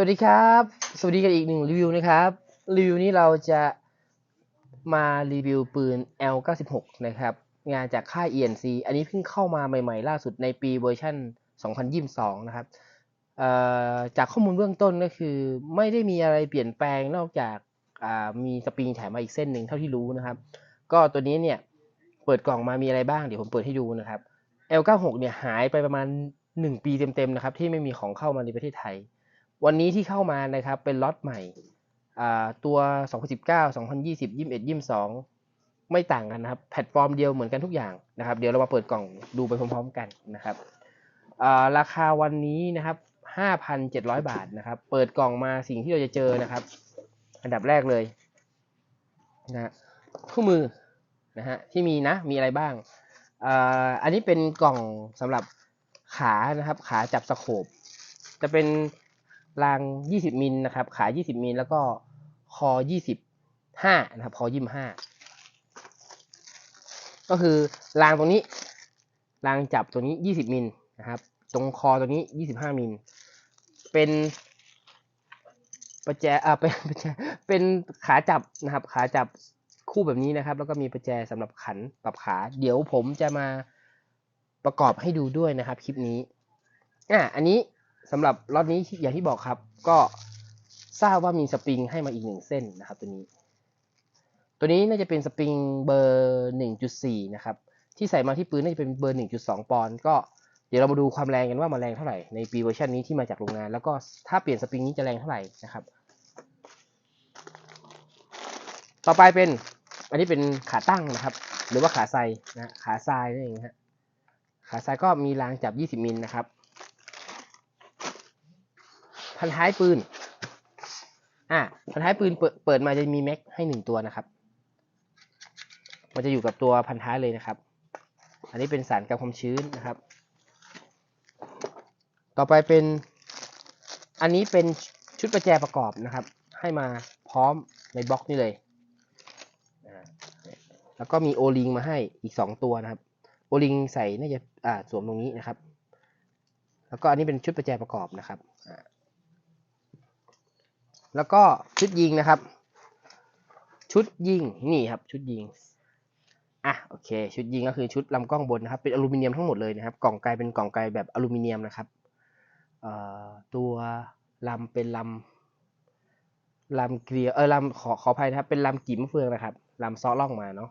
วัสดีครับ สวัสดีกันอีกหนึ่งรีวิวนะครับ รีวิวนี้เราจะมารีวิวปืน L96 นะครับ งานจากค่าย ENC อันนี้เพิ่งเข้ามาใหม่ๆ ล่าสุดในปีเวอร์ชัน2022 นะครับเอ่อจากข้อมูลเบื้องต้นก็คือ ไม่ได้มีอะไรเปลี่ยนแปลงนอกจากมีสปริงแถมมาอีกเส้นหนึ่งเท่าที่รู้นะครับ ก็ตัวนี้เนี่ย เปิดกล่องมามีอะไรบ้างเดี๋ยวผมเปิดให้ดูนะครับ L96 เนี่ยหายไปประมาณ 1 ปีเต็มๆนะครับที่ไม่มีของเข้ามาในประเทศไทย วันนี้ที่เข้ามานะครับเป็นล็อตใหม่อ่าตัว 2019 2020 21 22 ไม่ต่างกันนะครับ แพลตฟอร์มเดียวเหมือนกันทุกอย่างนะครับ เดี๋ยวเรามาเปิดกล่องดูไปพร้อมๆกันนะครับราคาวันนี้นะครับ 5,700 บาทนะครับ เปิดกล่องมาสิ่งที่เราจะเจอนะครับ อันดับแรกเลยนะคู่มือนะฮะที่มีนะมีอะไรบ้างอันนี้เป็นกล่องสำหรับขานะครับ ขาจับสโคปจะเป็น ราง 20 มิลนะครับ ขา 20 มิลแล้วก็คอ 25 นะครับ คอ 25 ก็คือรางตรงนี้ รางจับตัวนี้ 20 มิลนะครับ ตรงคอตัวนี้ 25 มิล เป็นประแจอ่าเป็นประแจเป็นขาจับนะครับ ขาจับคู่แบบนี้นะครับ แล้วก็มีประแจสำหรับขันปรับขา เดี๋ยวผมจะมาประกอบให้ดูด้วยนะครับ คลิปนี้ อะ อันนี้ สำหรับล็อตนี้อย่างที่บอกครับ ก็ทราบว่ามีสปริงให้มาอีกหนึ่งเส้นนะครับ ตัวนี้ ตัวนี้น่าจะเป็นสปริงเบอร์หนึ่งจุดสี่นะครับ ที่ใส่มาที่ปืนน่าจะเป็นเบอร์หนึ่งจุดสองปอนด์ก็เดี๋ยวเรามาดูความแรงกันว่ามันแรงเท่าไหร่ในปีเวอร์ชันนี้ที่มาจากโรงงาน แล้วก็ถ้าเปลี่ยนสปริงนี้จะแรงเท่าไหร่นะครับ ต่อไปเป็นอันนี้เป็นขาตั้งนะครับ หรือว่าขาไซนะขาทรายนั่นเองฮะขาทรายก็มีรางจับ 20 มิลนะครับ พันท้ายปืน อะพันท้ายปืนเปิดเปิดมาจะมีแม็กให้หนึ่งตัวนะครับ มันจะอยู่กับตัวพันท้ายเลยนะครับ อันนี้เป็นสารกันความชื้นนะครับ ต่อไปเป็น อันนี้เป็นชุดประแจประกอบนะครับ ให้มาพร้อมในบล็อกนี่เลยอ่าแล้วก็มีโอลิงมาให้อีกสองตัวนะครับ โอลิงใส่น่าจะอ่าสวมตรงนี้นะครับ แล้วก็อันนี้เป็นชุดประแจประกอบนะครับ แล้วก็ชุดยิงนะครับ ชุดยิงนี่ครับ ชุดยิงอะโอเค ชุดยิงก็คือชุดลำกล้องบนนะครับ เป็นอลูมิเนียมทั้งหมดเลยนะครับ กล่องไกลเป็นกล่องไกลแบบอลูมิเนียมนะครับตัวลำเป็นลำลำเกลียวเออลำขอขออภัยนะครับ เป็นลำกิ่มเฟืองนะครับลำซ้อล่องมาเนาะ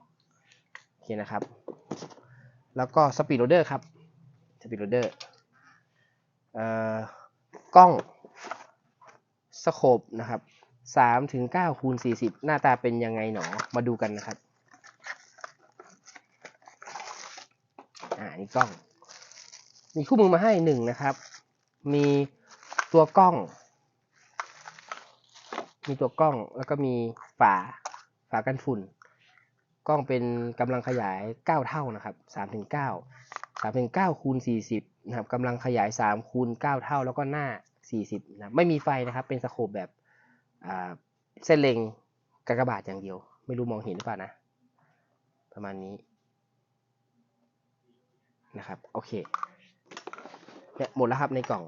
โอเคนะครับ แล้วก็สปีดโรเดอร์ครับสปีดโรเดอร์เอ่อกล้อง สโคปนะครับสามถึงเก้าคูณสี่สิบหน้าตาเป็นยังไงหนอ มาดูกันนะครับ อ่า นี่กล้อง มีคู่มือมาให้หนึ่งนะครับ มีตัวกล้อง มีตัวกล้องแล้วก็มีฝา ฝากันฝุ่น กล้องเป็นกำลังขยายเก้าเท่านะครับสามถึงเก้าสามถึงเก้าคูณสี่สิบนะครับกำลังขยายสามคูณเก้าเท่าแล้วก็หน้า 40นะไม่มีไฟนะครับ เป็นสโคปแบบเส้นเล็งกากบาทอย่างเดียว ไม่รู้มองเห็นหรือเปล่านะ ประมาณนี้นะครับโอเคเนี่ยหมดแล้วครับในกล่อง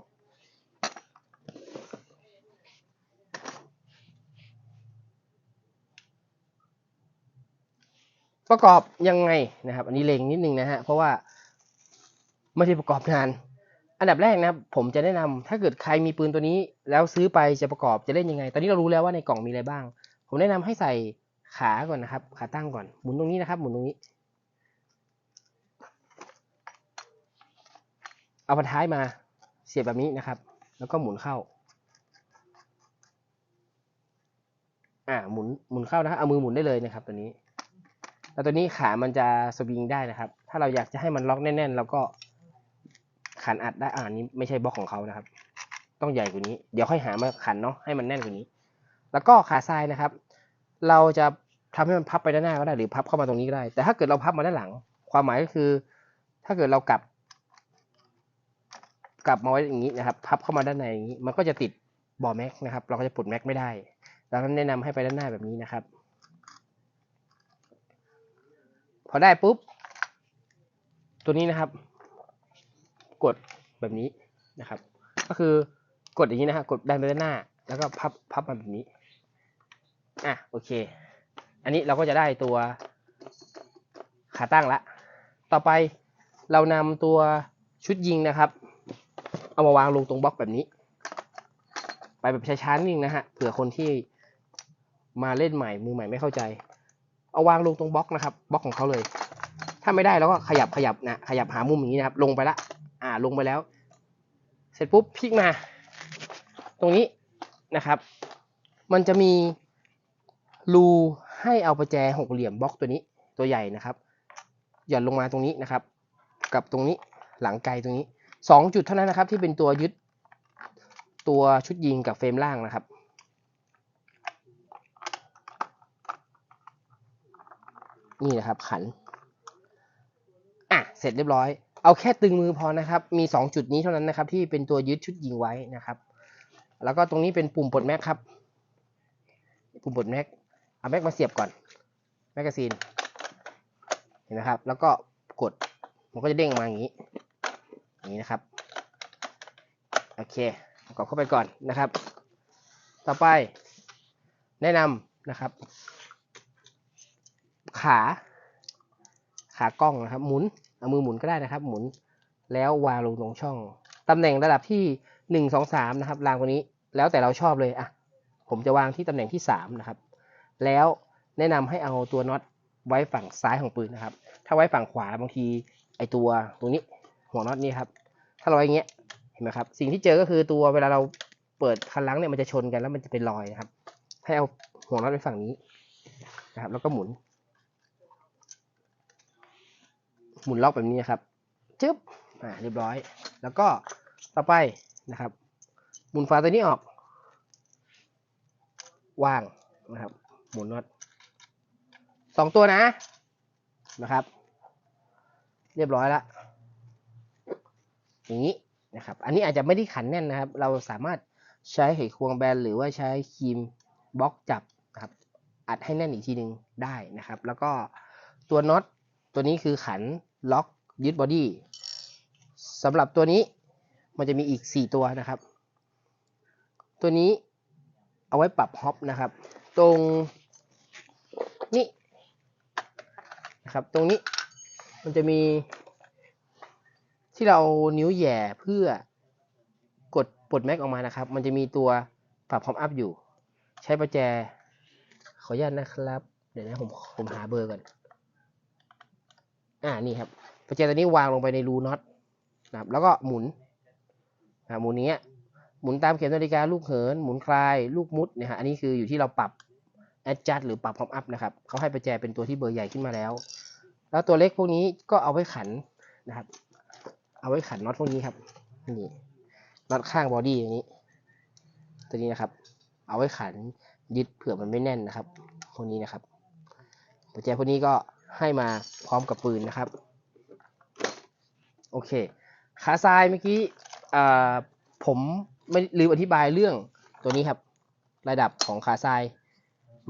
ประกอบยังไงนะครับ อันนี้เลงนิดนึงนะฮะเพราะว่าไม่ได้ประกอบนาน อันดับแรกนะครับผมจะแนะนำถ้าเกิดใครมีปืนตัวนี้ แล้วซื้อไปจะประกอบจะเล่นยังไง ตอนนี้เรารู้แล้วว่าในกล่องมีอะไรบ้าง ผมแนะนำให้ใส่ขาก่อนนะครับ ขาตั้งก่อนหมุนตรงนี้นะครับ หมุนตรงนี้ เอาพันท้ายมาเสียบแบบนี้นะครับ แล้วก็หมุนเข้า อ่าหมุนหมุนเข้านะครับเอามือหมุนได้เลยนะครับ ตัวนี้ แล้วตัวนี้ขามันจะสวิงได้นะครับ ถ้าเราอยากจะให้มันล็อกแน่นๆเราก็ ขันอัดได้อ่านี้ไม่ใช่บล็อกของเขานะครับ ต้องใหญ่กว่านี้ เดี๋ยวค่อยหามาขันเนาะให้มันแน่นกว่านี้ แล้วก็ขาทรายนะครับ เราจะทำให้มันพับไปด้านหน้าก็ได้หรือพับเข้ามาตรงนี้ก็ได้ แต่ถ้าเกิดเราพับมาด้านหลัง ความหมายก็คือ ถ้าเกิดเรากลับ กลับมาไว้อย่างนี้นะครับ พับเข้ามาด้านในอย่างนี้ มันก็จะติดบอแม็กนะครับ เราก็จะปลดแม็กไม่ได้ดังนั้นแนะนำให้ไปด้านหน้าแบบนี้นะครับ พอได้ปุ๊บ ตัวนี้นะครับ กดแบบนี้นะครับ ก็คือกดอย่างนี้นะครับกดดันไปด้านหน้า แล้วก็พับพับมาแบบนี้อะโอเค อันนี้เราก็จะได้ตัวขาตั้งละ ต่อไปเรานำตัวชุดยิงนะครับ เอามาวางลงตรงบล็อกแบบนี้ ไปแบบช้าๆนิดนึงนะฮะเผื่อคนที่มาเล่นใหม่มือใหม่ไม่เข้าใจ เอาวางลงตรงบล็อกนะครับบล็อกของเขาเลย ถ้าไม่ได้เราก็ขยับขยับนะขยับหามุมอย่างนี้นะครับ ลงไปละ อ่าลงไปแล้ว เสร็จปุ๊บพลิกมา ตรงนี้นะครับ มันจะมีรูให้เอาประแจหกเหลี่ยมบล็อกตัวนี้ตัวใหญ่นะครับ หย่อนลงมาตรงนี้นะครับ กับตรงนี้หลังไกลตรงนี้สองจุดเท่านั้นนะครับ ที่เป็นตัวยึดตัวชุดยิงกับเฟรมล่างนะครับนี่นะครับขัน อะ เสร็จเรียบร้อย เอาแค่ตึงมือพอนะครับ มี 2 จุดนี้เท่านั้นนะครับ ที่เป็นตัวยึดชุดยิงไว้นะครับ แล้วก็ตรงนี้เป็นปุ่มปลดแม็กครับ ปุ่มปลดแม็กเอาแม็กมาเสียบก่อน แมกกาซีน เห็นไหมครับ แล้วก็กด มันก็จะเด้งมาอย่างนี้อย่างนี้นะครับ โอเคกดเข้าไปก่อนนะครับ ต่อไป แนะนำนะครับ ขา ขากล้องนะครับ หมุน เอามือหมุนก็ได้นะครับ หมุนแล้ววางลงตรงช่องตำแหน่งระดับที่หนึ่งสองสามนะครับรางตัวนี้แล้วแต่เราชอบเลยอะผมจะวางที่ตำแหน่งที่สามนะครับ แล้วแนะนำให้เอาตัวน็อตไว้ฝั่งซ้ายของปืนนะครับ ถ้าไว้ฝั่งขวาบางทีไอตัวตรงนี้หัวน็อตนี่ครับ ถ้าเราอย่างเงี้ยเห็นไหมครับ สิ่งที่เจอก็คือตัวเวลาเราเปิดคันลังเนี่ยมันจะชนกันแล้วมันจะเป็นรอยนะครับ ให้เอาหัวน็อตไว้ฝั่งนี้นะครับ แล้วก็หมุน หมุนล็อกแบบนี้ครับจึ๊บอ่าเรียบร้อย แล้วก็ต่อไปนะครับหมุนฝาตัวนี้ออกวางนะครับ หมุนน็อตสองตัวนะนะครับ เรียบร้อยละอย่างนี้นะครับ อันนี้อาจจะไม่ได้ขันแน่นนะครับ เราสามารถใช้ไขควงแบนหรือว่าใช้ครีมบล็อกจับนะครับ อัดให้แน่นอีกทีหนึ่งได้นะครับ แล้วก็ตัวน็อตตัวนี้คือขัน ล็อกยึดบอดี้สำหรับตัวนี้มันจะมีอีก 4 ตัวนะครับ ตัวนี้เอาไว้ปรับฮอปนะครับ ตรงนี้นะครับ ตรงนี้มันจะมีที่เรานิ้วแย่เพื่อกดปลดแม็กออกมานะครับ มันจะมีตัวปรับพอมอัพอยู่ ใช้ประแจ ขออนุญาตนะครับ เดี๋ยวนะผมผมหาเบอร์ก่อน อ่านี่ครับประแจตัวนี้วางลงไปในรูน็อตนะครับแล้วก็หมุนอ่าหมุนนี้หมุนตามเข็มนาฬิกาลูกเหินหมุนคลายลูกมุดเนี่ยฮะอันนี้คืออยู่ที่เราปรับ adjust หรือปรับพอมอัพนะครับเขาให้ประแจเป็นตัวที่เบอร์ใหญ่ขึ้นมาแล้ว แล้วตัวเล็กพวกนี้ก็เอาไว้ขันนะครับ เอาไว้ขันน็อตพวกนี้ครับนี่น็อตข้างบอดี้อย่างนี้ ตัวนี้นะครับ เอาไว้ขันยึดเผื่อมันไม่แน่นนะครับพวกนี้นะครับประแจพวกนี้ก็ ให้มาพร้อมกับปืนนะครับ โอเค ขาทรายเมื่อกี้ผมไม่ลืมอธิบายเรื่องตัวนี้ครับ ระดับของขาทราย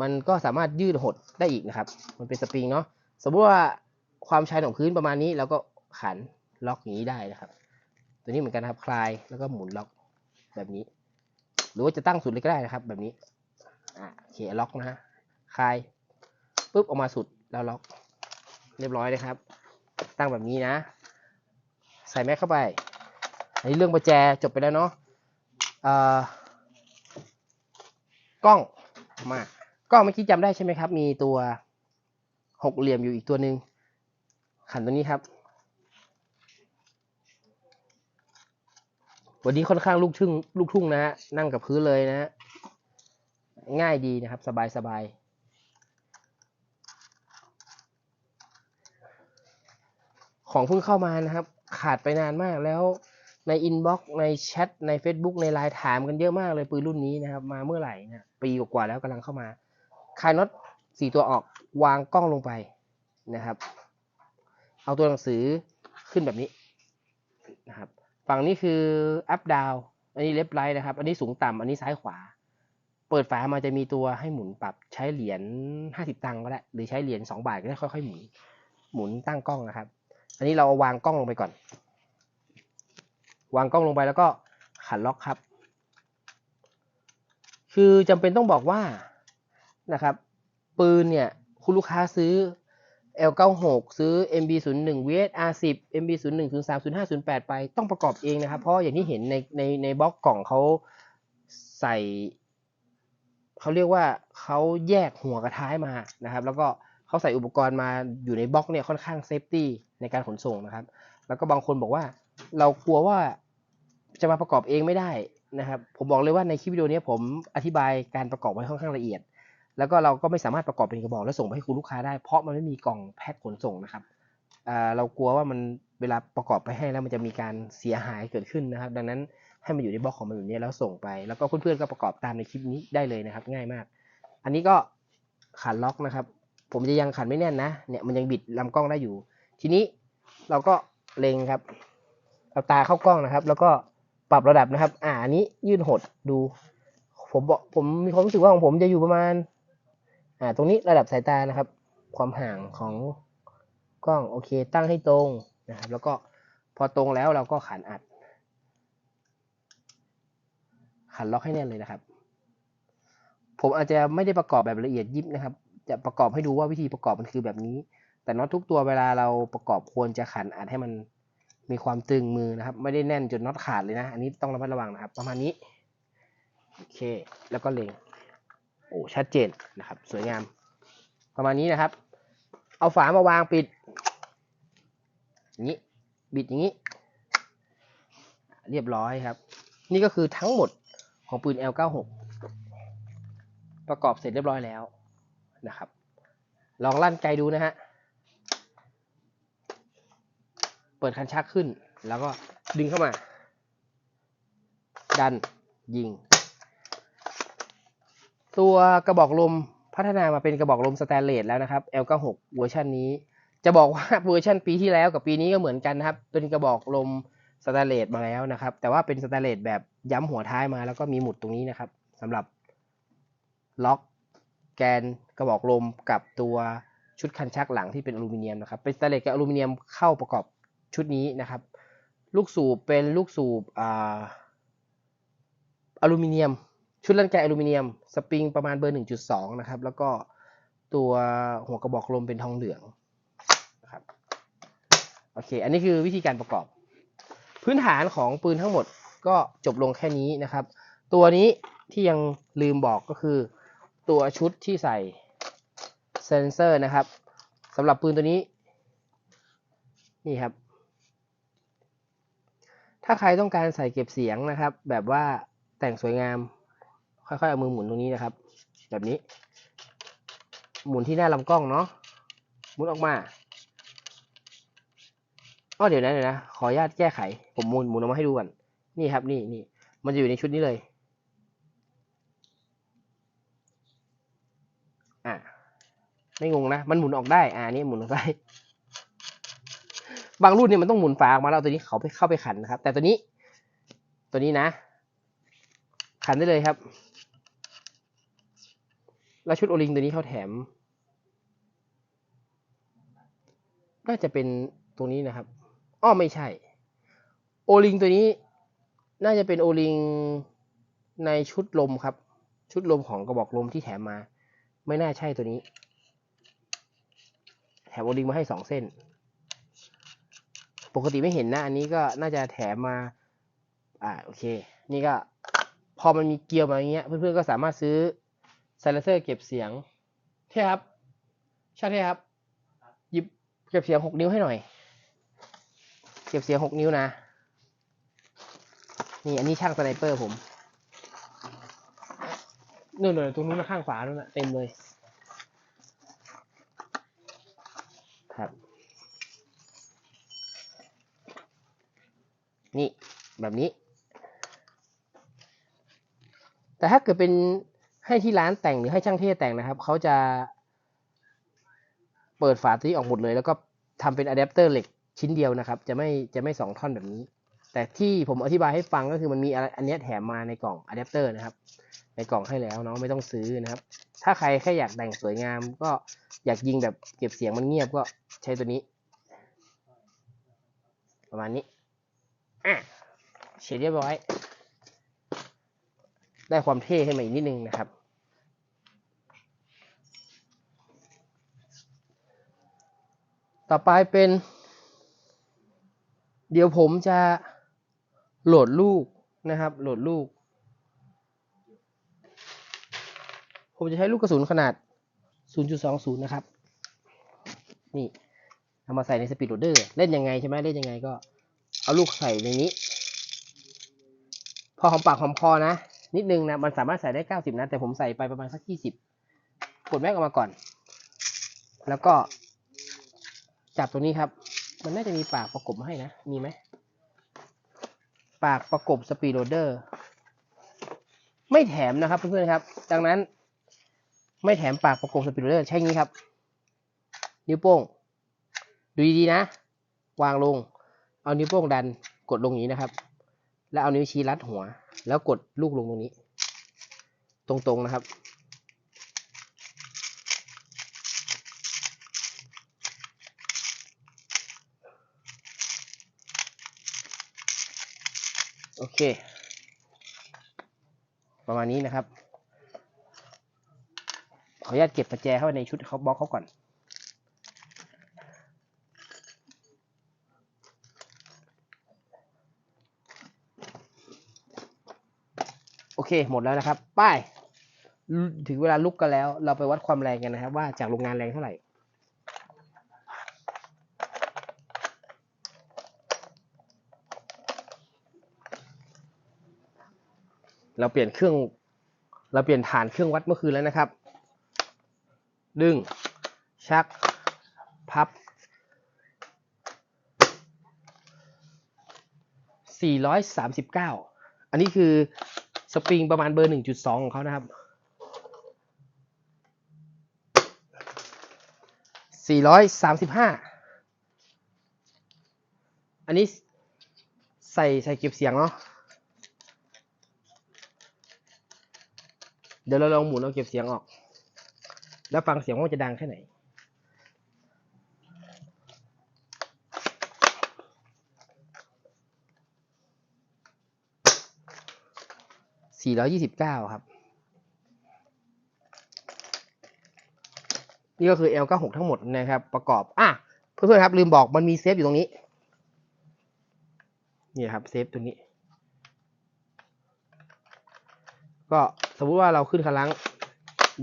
มันก็สามารถยืดหดได้อีกนะครับ มันเป็นสปริงเนาะสมมติว่าความชันของพื้นประมาณนี้เราก็ขันล็อกอย่างนี้ได้นะครับ ตัวนี้เหมือนกันครับคลายแล้วก็หมุนล็อกแบบนี้ หรือว่าจะตั้งสุดเลยก็ได้นะครับ แบบนี้อ่าโอเคล็อกนะฮะคลายปุ๊บออกมาสุดแล้วล็อก เรียบร้อยนะครับ ตั้งแบบนี้นะ ใส่แม็กเข้าไปอันนี้เรื่องประแจจบไปแล้วเนาะอ่อกล้องมากล้องเมื่อกี้จำได้ใช่ไหมครับ มีตัวหกเหลี่ยมอยู่อีกตัวหนึ่งขันตัวนี้ครับวันนี้ค่อนข้างลูกทุ่งลูกทุ่งนะฮะนั่งกับพื้นเลยนะฮะง่ายดีนะครับ สบายสบาย ของเพิ่งเข้ามานะครับ ขาดไปนานมากแล้วในอินบ็อกซ์ในแชทใน Facebook ในไลน์ถามกันเยอะมากเลยปืนรุ่นนี้นะครับ มาเมื่อไหร่นะปีกว่าแล้วกำลังเข้ามาคลายน็อตสี่ตัวออกวางกล้องลงไปนะครับ เอาตัวหนังสือขึ้นแบบนี้นะครับ ฝั่งนี้คือ up down อันนี้ left right นะครับ อันนี้สูงต่ำอันนี้ซ้ายขวา เปิดฝามาจะมีตัวให้หมุนปรับใช้เหรียญห้าสิบตังค์ก็ได้หรือใช้เหรียญสองบาทก็ได้ค่อยๆหมุนหมุนตั้งกล้องนะครับ อันนี้เราเอาวางกล้องลงไปก่อน วางกล้องลงไปแล้วก็ขันล็อกครับ คือจำเป็นต้องบอกว่านะครับ ปืนเนี่ยคุณลูกค้าซื้อ L96 ซื้อ MB01 VSR10 MB01 03 05 08 ไปต้องประกอบเองนะครับ เพราะอย่างที่เห็นในในในบล็อกกล่องเขาใส่เขาเรียกว่าเขาแยกหัวกระท้ายมานะครับ แล้วก็เขาใส่อุปกรณ์มาอยู่ในบล็อกเนี่ยค่อนข้างเซฟตี้ ในการขนส่งนะครับ แล้วก็บางคนบอกว่า เรากลัวว่าจะมาประกอบเองไม่ได้นะครับ ผมบอกเลยว่าในคลิปวิดีโอนี้ผมอธิบายการประกอบไว้ค่อนข้างละเอียด แล้วก็เราก็ไม่สามารถประกอบเป็นกระบอกแล้วส่งไปให้คุณลูกค้าได้เพราะมันไม่มีกล่องแพ็คขนส่งนะครับเรากลัวว่ามันเวลาประกอบไปให้แล้วมันจะมีการเสียหายเกิดขึ้นนะครับ ดังนั้นให้มันอยู่ในบล็อกของมันแบบนี้แล้วส่งไป แล้วก็เพื่อนๆก็ประกอบตามในคลิปนี้ได้เลยนะครับ ง่ายมาก อันนี้ก็ขันล็อกนะครับ ผมจะยังขันไม่แน่นนะเนี่ยมันยังบิดลำกล้องได้อยู่ ทีนี้เราก็เล็งครับเอาตาเข้ากล้องนะครับ แล้วก็ปรับระดับนะครับ อ่านนี้ยื่นหดดู ผมบอกผมมีความรู้สึกว่าของผมจะอยู่ประมาณ อ่า ตรงนี้ระดับสายตานะครับ ความห่างของกล้องโอเค ตั้งให้ตรงนะครับ แล้วก็พอตรงแล้วเราก็ขันอัด ขันล็อกให้แน่นเลยนะครับ ผมอาจจะไม่ได้ประกอบแบบละเอียดยิบนะครับ จะประกอบให้ดูว่าวิธีประกอบมันคือแบบนี้ แต่น็อตทุกตัวเวลาเราประกอบควรจะขันอัดให้มันมีความตึงมือนะครับ ไม่ได้แน่นจนน็อตขาดเลยนะ อันนี้ต้องระมัดระวังนะครับ ประมาณนี้ โอเค แล้วก็เล็ง โอ้ชัดเจนนะครับ สวยงาม ประมาณนี้นะครับ เอาฝามาวางปิดอย่างนี้ บิดอย่างนี้ เรียบร้อยครับ นี่ก็คือทั้งหมดของปืน L96 ประกอบเสร็จเรียบร้อยแล้วนะครับ ลองลั่นไกลดูนะฮะ เปิดคันชักขึ้น แล้วก็ดึงเข้ามา ดันยิง ตัวกระบอกลมพัฒนามาเป็นกระบอกลมสแตนเลสแล้วนะครับ L96 เวอร์ชันนี้ จะบอกว่าเวอร์ชันปีที่แล้วกับปีนี้ก็เหมือนกันนะครับ เป็นกระบอกลมสแตนเลสมาแล้วนะครับ แต่ว่าเป็นสแตนเลสแบบย้ำหัวท้ายมาแล้วก็มีหมุดตรงนี้นะครับสำหรับล็อกแกนกระบอกลมกับตัวชุดคันชักหลังที่เป็นอลูมิเนียมนะครับ เป็นสแตนเลสกับอลูมิเนียมเข้าประกอบ ชุดนี้นะครับ ลูกสูบเป็นลูกสูบออลูมิเนียม ชุดลั่นไกอลูมิเนียม สปริงประมาณเบอร์ 1.2 นะครับ แล้วก็ตัวหัวกระบอกลมเป็นทองเหลืองนะครับโอเค อันนี้คือวิธีการประกอบ พื้นฐานของปืนทั้งหมดก็จบลงแค่นี้นะครับ ตัวนี้ที่ยังลืมบอกก็คือ ตัวชุดที่ใส่เซนเซอร์นะครับสำหรับปืนตัวนี้ นี่ครับ ถ้าใครต้องการใส่เก็บเสียงนะครับ แบบว่าแต่งสวยงาม ค่อยๆ เอามือหมุนตรงนี้นะครับ แบบนี้ หมุนที่หน้าลำกล้องเนาะหมุนออกมาอ้อเดี๋ยวนะเดี๋ยวนะ ขออนุญาตแก้ไข ผมหมุนหมุนออกมาให้ดูก่อน นี่ครับ นี่นี่ มันจะอยู่ในชุดนี้เลย อะ ไม่งงนะ มันหมุนออกได้ อ่านี่หมุนออกได้ บางรุ่นเนี่ยมันต้องหมุนฝาออกมาแล้วตัวนี้เขาไปเข้าไปขันนะครับ แต่ตัวนี้ ตัวนี้นะ ขันได้เลยครับ แล้วชุดโอลิงตัวนี้เขาแถมน่าจะเป็นตรงนี้นะครับอ้อไม่ใช่ โอลิงตัวนี้ น่าจะเป็นโอลิงในชุดลมครับ ชุดลมของกระบอกลมที่แถมมา ไม่น่าใช่ตัวนี้ แถมโอลิงมาให้สองเส้น กติไม่เห็นนะ อันนี้ก็น่าจะแถมมา อ่าโอเค นี่ก็พอมันมีเกลียวมาอย่างเงี้ย เพื่อนๆก็สามารถซื้อไซเลนเซอร์เก็บเสียงใช่ครับใช่ไหมครับ หยิบเก็บเสียงหกนิ้วให้หน่อย เก็บเสียงหกนิ้วนะ นี่อันนี้ช่างสไนเปอร์ผมนู่นๆตรงนู้นนะข้างฝานู่นนะเต็มเลย ครับ นี่แบบนี้ แต่ถ้าเกิดเป็นให้ที่ร้านแต่งหรือให้ช่างเทศแต่งนะครับ เขาจะเปิดฝาตัวนี้ออกหมดเลย แล้วก็ทำเป็นอะแดปเตอร์เหล็กชิ้นเดียวนะครับ จะไม่จะไม่สองท่อนแบบนี้ แต่ที่ผมอธิบายให้ฟังก็คือมันมีอะไรอันนี้แถมมาในกล่องอะแดปเตอร์นะครับ ในกล่องให้แล้วเนาะไม่ต้องซื้อนะครับ ถ้าใครแค่อยากแต่งสวยงาม ก็อยากยิงแบบเก็บเสียงมันเงียบก็ใช้ตัวนี้ ประมาณนี้ อะเสร็จเรียบร้อย ได้ความเท่ให้มาอีกนิดนึงนะครับ ต่อไปเป็น เดี๋ยวผมจะโหลดลูกนะครับ โหลดลูก ผมจะใช้ลูกกระสุนขนาด 0.20 นะครับ นี่เอามาใส่ในสปีดโหลดเดอร์ เล่นยังไงใช่ไหมเล่นยังไงก็ เอาลูกใส่ในนี้ พอหอมปากหอมคอนะ นิดนึงนะ มันสามารถใส่ได้90นะ แต่ผมใส่ไปประมาณสัก20กดแม็กออกมาก่อน แล้วก็จับตรงนี้ครับ มันน่าจะมีปากประกบมาให้นะ มีไหม ปากประกบสปีดโรเดอร์ ไม่แถมนะครับเพื่อนๆครับ ดังนั้น ไม่แถมปากประกบสปีดโรเดอร์ใช้งี้ครับ นิ้วโป้ง ดูดีๆนะ วางลง เอานิ้วโป้งดันกดลงอย่างนี้นะครับ แล้วเอานิ้วชี้รัดหัว แล้วกดลูกลงตรงนี้ ตรงๆนะครับ โอเค ประมาณนี้นะครับ ขออนุญาตเก็บประแจเข้าไปในชุดเขาบล็อกเขาก่อน เคหมดแล้วนะครับ ป้าย ถึงเวลาลุกกันแล้ว เราไปวัดความแรงกันนะครับ ว่าจากโรงงานแรงเท่าไหร่เราเปลี่ยนเครื่อง เราเปลี่ยนฐานเครื่องวัดเมื่อคืนแล้วนะครับ ดึง ชัก พับ 439 อันนี้คือ สปริงประมาณเบอร์ 1.2 ของเขานะครับ 435 อันนี้ใส่ใส่เก็บเสียงเนาะ เดี๋ยวเราลองหมุนเอาเก็บเสียงออก แล้วฟังเสียงว่าจะดังแค่ไหน 429 ครับ นี่ก็คือ L96 ทั้งหมดนะครับประกอบ อะ เพื่อนๆครับ ลืมบอกมันมีเซฟอยู่ตรงนี้ นี่ครับเซฟตัวนี้ ก็สมมุติว่าเราขึ้นคันลัง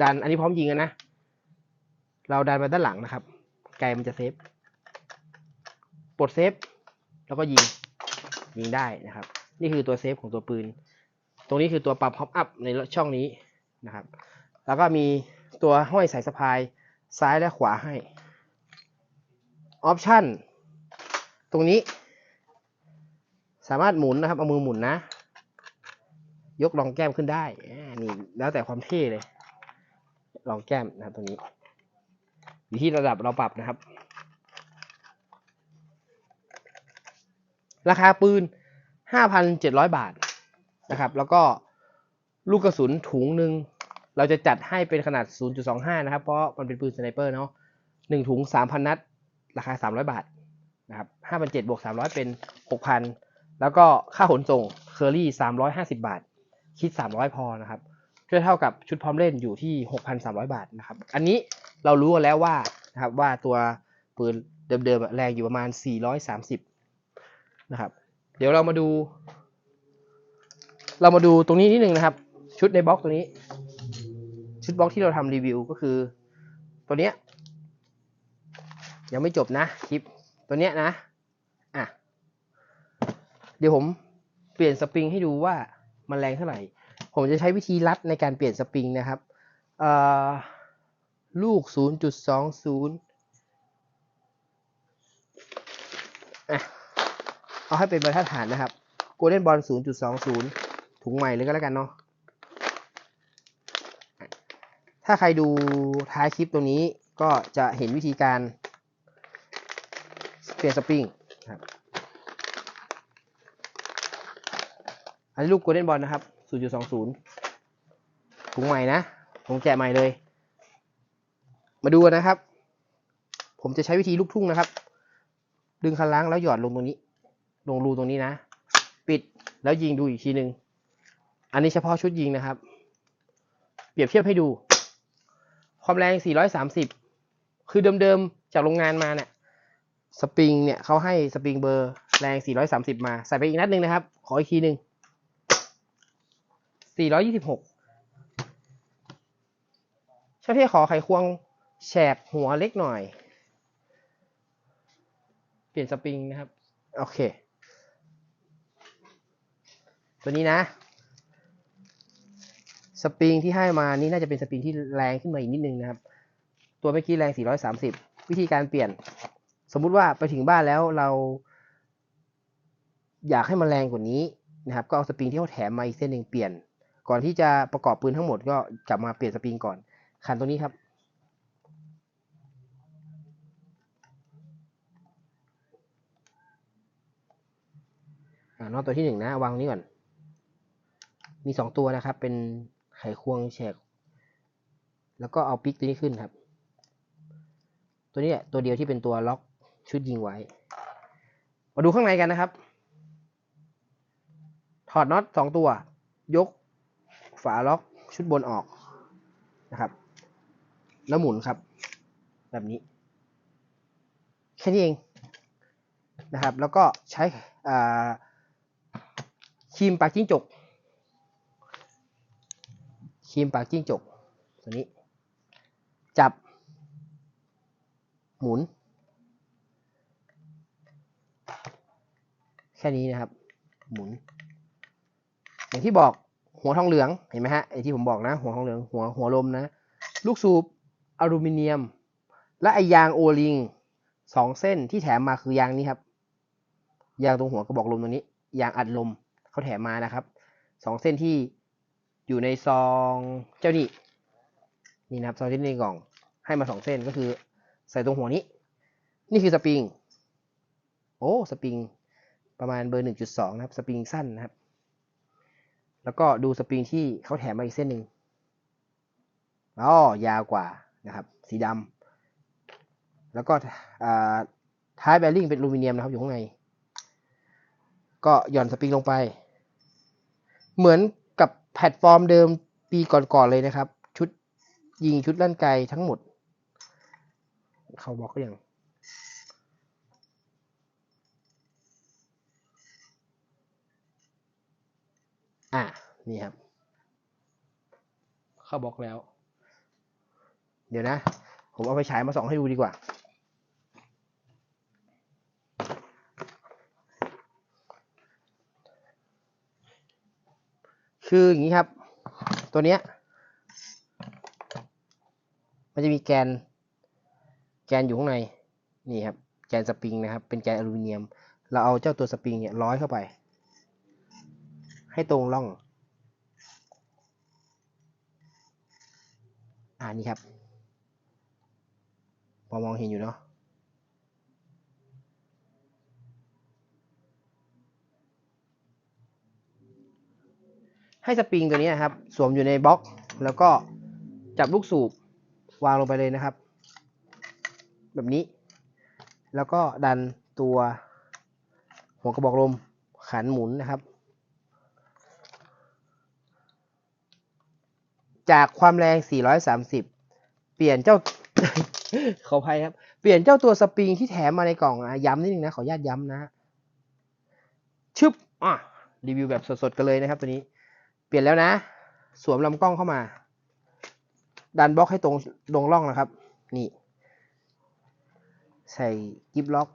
ดันอันนี้พร้อมยิงกันนะ เราดันไปด้านหลังนะครับ ไกลมันจะเซฟปลดเซฟ แล้วก็ยิง ยิงได้นะครับ นี่คือตัวเซฟของตัวปืน ตรงนี้คือตัวปรับฮอปอัพในช่องนี้นะครับ แล้วก็มีตัวห้อยสายสะพายซ้ายและขวาให้ออปชั่นตรงนี้ สามารถหมุนนะครับ เอามือหมุนนะ ยกรองแก้มขึ้นได้นี่แล้วแต่ความเท่เลยรองแก้มนะครับตรงนี้อยู่ที่ระดับเราปรับนะครับ ราคาปืน 5,700 บาท นะครับ แล้วก็ลูกกระสุนถุงหนึ่งเราจะจัดให้เป็นขนาด 0.25 นะครับ เพราะมันเป็นปืนสไนเปอร์เนาะหนึ่งถุง 3,000 นัด ราคา 300 บาทนะครับ5,700บวก300 เป็น 6,000 แล้วก็ค่าขนส่งเคอรี่ 350 บาท คิด 300 พอนะครับเพื่อเท่ากับชุดพร้อมเล่นอยู่ที่ 6,300 บาทนะครับ อันนี้เรารู้กันแล้วว่านะครับว่าตัวปืนเดิมๆแรงอยู่ประมาณ 430 นะครับ เดี๋ยวเรามาดู เรามาดูตรงนี้นิดนึงนะครับ ชุดในบล็อกตัวนี้ ชุดบล็อกที่เราทำรีวิวก็คือ ตัวเนี้ยยังไม่จบนะคลิปตัวเนี้ยนะอะเดี๋ยวผมเปลี่ยนสปริงให้ดูว่ามันแรงเท่าไหร่ ผมจะใช้วิธีรัดในการเปลี่ยนสปริงนะครับอ่อลูก 0.20อะเอาให้เป็นบรรทัดฐานนะครับ โกลเด้นบอล 0.20 ถุงใหม่เลยก็แล้วกันเนาะถ้าใครดูท้ายคลิปตรงนี้ก็จะเห็นวิธีการเปลี่ยนสปริงครับอันนี้ลูกโกลเด้นบอลนะครับ 0.20ถุงใหม่นะผมแกะใหม่เลย มาดูกันนะครับ ผมจะใช้วิธีลูกทุ่งนะครับ ดึงคันล้างแล้วหยอดลงตรงนี้ ลงรูตรงนี้นะ ปิดแล้วยิงดูอีกทีหนึ่ง อันนี้เฉพาะชุดยิงนะครับ เปรียบเทียบให้ดู ความแรง 430 คือเดิมๆ จากโรงงานมาเนี่ย สปริงเนี่ยเขาให้สปริงเบอร์แรง 430 มา ใส่ไปอีกนัดหนึ่งนะครับ ขออีกทีหนึ่ง 426ช่างที่ขอไขควงแฉกหัวเล็กหน่อย เปลี่ยนสปริงนะครับ โอเค ตัวนี้นะ ปริงที่ให้มานี่น่าจะเป็นสปริงที่แรงขึ้นมาอีกนิดนึงนะครับ ตัวเมื่อกี้แรง 430 วิธีการเปลี่ยน สมมุติว่าไปถึงบ้านแล้วเรา อยากให้มันแรงกว่านี้นะครับ ก็เอาสปริงที่เขาแถมมาอีกเส้นหนึ่งเปลี่ยน ก่อนที่จะประกอบปืนทั้งหมดก็กลับมาเปลี่ยนสปริงก่อนขันตัวนี้ครับอ่านอกตัวที่หนึ่งนะวางนี้ก่อน มีสองตัวนะครับเป็น ไขควงแฉก แล้วก็เอาปิกตัวนี้ขึ้นครับ ตัวนี้แหละตัวเดียวที่เป็นตัวล็อกชุดยิงไว้ มาดูข้างในกันนะครับ ถอดน็อตสองตัว ยกฝาล็อกชุดบนออกนะครับ แล้วหมุนครับ แบบนี้ แค่นี้เองนะครับ แล้วก็ใช้ครีมปากจิ้งจก รีมปากจิ้งจกตัวนี้ จับ หมุน แค่นี้นะครับ หมุน อย่างที่บอกหัวทองเหลืองเห็นไหมฮะไอที่ผมบอกนะ หัวทองเหลืองหัวหัวลมนะ ลูกสูบอลูมิเนียม และไอยางโอลิงสองเส้นที่แถมมาคือยางนี้ครับ ยางตรงหัวกระบอกลมตรงนี้ ยางอัดลมเขาแถมมานะครับสองเส้นที่ อยู่ในซองเจ้านี่นี่นะครับซองที่ในกล่องให้มาสองเส้นก็คือ ใส่ตรงหัวนี้ นี่คือสปริง โอ้สปริงประมาณเบอร์หนึ่งจุดสองนะครับสปริงสั้นนะครับ แล้วก็ดูสปริงที่เขาแถมมาอีกเส้นหนึ่งอ๋อยาวกว่านะครับ สีดำแล้วก็ท้ายแบริ่งเป็นอลูมิเนียมนะครับอยู่ข้างในก็หย่อนสปริงลงไป เหมือน แพลตฟอร์มเดิมปีก่อนๆเลยนะครับ ชุดยิงชุดลั่นไกทั้งหมด เขาบอกก็ยังอะนี่ครับ เข้าบล็อกแล้ว เดี๋ยวนะ ผมเอาไปฉายมาส่องให้ดูดีกว่า คืออย่างนี้ครับ ตัวเนี้ยมันจะมีแกน แกนอยู่ข้างใน นี่ครับ แกนสปริงนะครับ เป็นแกนอลูมิเนียม เราเอาเจ้าตัวสปริงเนี่ยร้อยเข้าไป ให้ตรงร่อง อ่านี่ครับ พอมองเห็นอยู่เนาะ ให้สปริงตัวนี้นะครับ สวมอยู่ในบล็อก แล้วก็จับลูกสูบวางลงไปเลยนะครับ แบบนี้ แล้วก็ดันตัวหัวกระบอกลมขันหมุนนะครับ จากความแรง 430 เปลี่ยนเจ้าขออภัยครับ เปลี่ยนเจ้าตัวสปริงที่แถมมาในกล่องอะย้ำนิดนึงนะ ขออนุญาตย้ำนะชึบอะรีวิวแบบสดๆกันเลยนะครับตัวนี้ เปลี่ยนแล้วนะ สวมลำกล้องเข้ามา ดันบล็อกให้ตรงตรงร่องนะครับ นี่ ใส่กิฟล็อก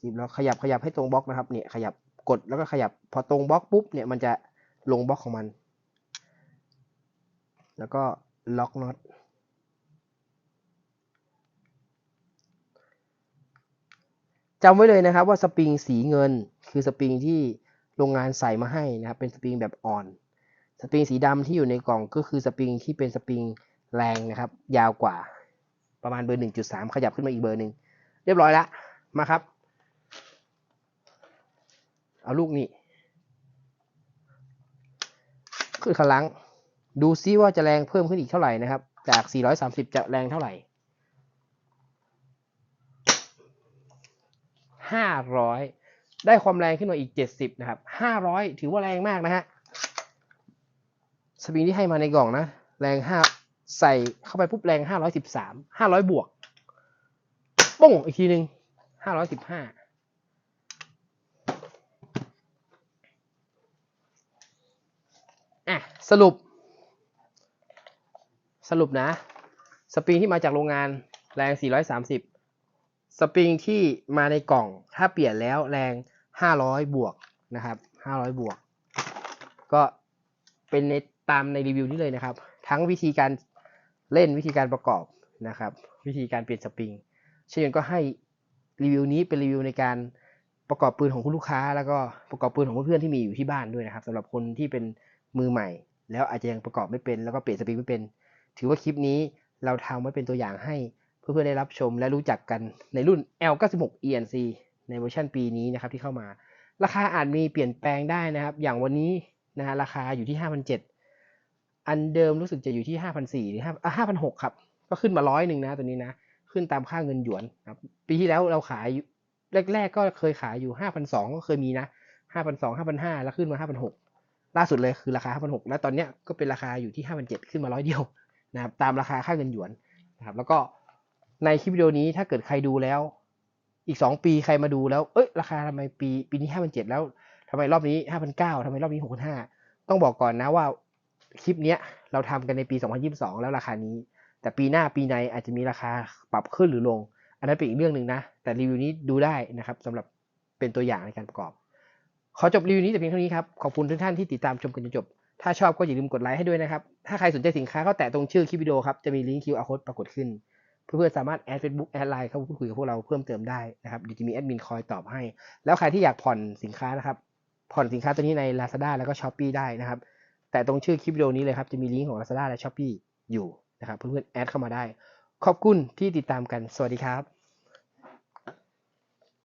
กิฟล็อกขยับขยับให้ตรงบล็อกนะครับ เนี่ยขยับกดแล้วก็ขยับพอตรงบล็อกปุ๊บเนี่ยมันจะลงบล็อกของมัน แล้วก็ล็อกน็อตจำไว้เลยนะครับว่าสปริงสีเงินคือสปริงที่ โรงงานใส่มาให้นะครับเป็นสปริงแบบอ่อน สปริงสีดำที่อยู่ในกล่องก็คือสปริงที่เป็นสปริงแรงนะครับ ยาวกว่าประมาณเบอร์ 1.3 ขยับขึ้นมาอีกเบอร์หนึ่งเรียบร้อยแล้วมาครับ เอาลูกนี้ ขึ้นขลัง ดูซิว่าจะแรงเพิ่มขึ้นอีกเท่าไหร่นะครับ จาก 430 จะแรงเท่าไหร่ 500 ได้ความแรงขึ้นมาอีก 70 นะครับ 500 ถือว่าแรงมากนะฮะ สปริงที่ให้มาในกล่องนะ แรง 5 ใส่เข้าไปปุ๊บแรง 513 500 บวก ปุ้งอีกทีหนึ่ง515อะสรุป สรุปนะ สปริงที่มาจากโรงงานแรง 430 สปริงที่มาในกล่องถ้าเปลี่ยนแล้วแรง 500บวกนะครับ500บวก ก็เป็นในตามในรีวิวนี้เลยนะครับ ทั้งวิธีการเล่นวิธีการประกอบนะครับ วิธีการเปลี่ยนสปริงเช่นก็ให้รีวิวนี้เป็นรีวิวในการประกอบปืนของคุณลูกค้า แล้วก็ประกอบปืนของเพื่อนๆที่มีอยู่ที่บ้านด้วยนะครับสำหรับคนที่เป็นมือใหม่ แล้วอาจจะยังประกอบไม่เป็น แล้วก็เปลี่ยนสปริงไม่เป็น ถือว่าคลิปนี้เราทำไว้เป็นตัวอย่างให้เพื่อนๆได้รับชมและรู้จักกันในรุ่น L96 ENC ในเวอร์ชันปีนี้นะครับที่เข้ามา ราคาอาจมีเปลี่ยนแปลงได้นะครับ อย่างวันนี้นะฮะราคาอยู่ที่5,700อันเดิมรู้สึกจะอยู่ที่5,400หรือ5 5 0 0ครับ ก็ขึ้นมาร้อยหนึ่งนะตัวนี้นะ ขึ้นตามค่าเงินหยวนครับ ปีที่แล้วเราขายแรก ๆ ก็เคยขายอยู่5,200ก็เคยมีนะ5,200 5,500แล้วขึ้นมา5,600ล่าสุดเลยคือราคา5,600แล้วตอนเนี้ยก็เป็นราคาอยู่ที่5,700ขึ้นมาร้อยเดียวนะครับตามราคาค่าเงินหยวนนะครับแล้วก็ในคลิปวิดีโอนี้ถ้าเกิดใครดูแล้ว อีก2ปีใครมาดูแล้ว เอ้ยราคาทำไมปีปีนี้5,700แล้วทำไมรอบนี้5,900ทำไมรอบนี้6,500ต้องบอกก่อนนะว่าคลิปเนี้ยเราทำกันในปี 2022 แล้วราคานี้ แต่ปีหน้าปีในอาจจะมีราคาปรับขึ้นหรือลง อันนั้นเป็นอีกเรื่องหนึ่งนะ แต่รีวิวนี้ดูได้นะครับสำหรับเป็นตัวอย่างในการประกอบ ขอจบรีวิวนี้แต่เพียงเท่านี้ครับ ขอบคุณทุกท่านที่ติดตามชมกันจนจบ ถ้าชอบก็อย่าลืมกดไลค์ให้ด้วยนะครับ ถ้าใครสนใจสินค้าก็แตะตรงชื่อคลิปวิดีโอครับ จะมีลิงก์ QR code ปรากฏขึ้น เพื่อนๆสามารถแอด Facebook แอดไลน์เข้าพูดคุยกับพวกเราเพิ่มเติมได้นะครับเดี๋ยวจะมีแอดมินคอยตอบให้ แล้วใครที่อยากผ่อนสินค้านะครับ ผ่อนสินค้าตัวนี้ใน Lazada แล้วก็ Shopee ได้นะครับ แต่ตรงชื่อคลิปวิดีโอนี้เลยครับจะมีลิงก์ของ Lazada และ Shopee อยู่นะครับเพื่อนๆแอดเข้ามาได้ ขอบคุณที่ติดตามกันสวัสดีครับ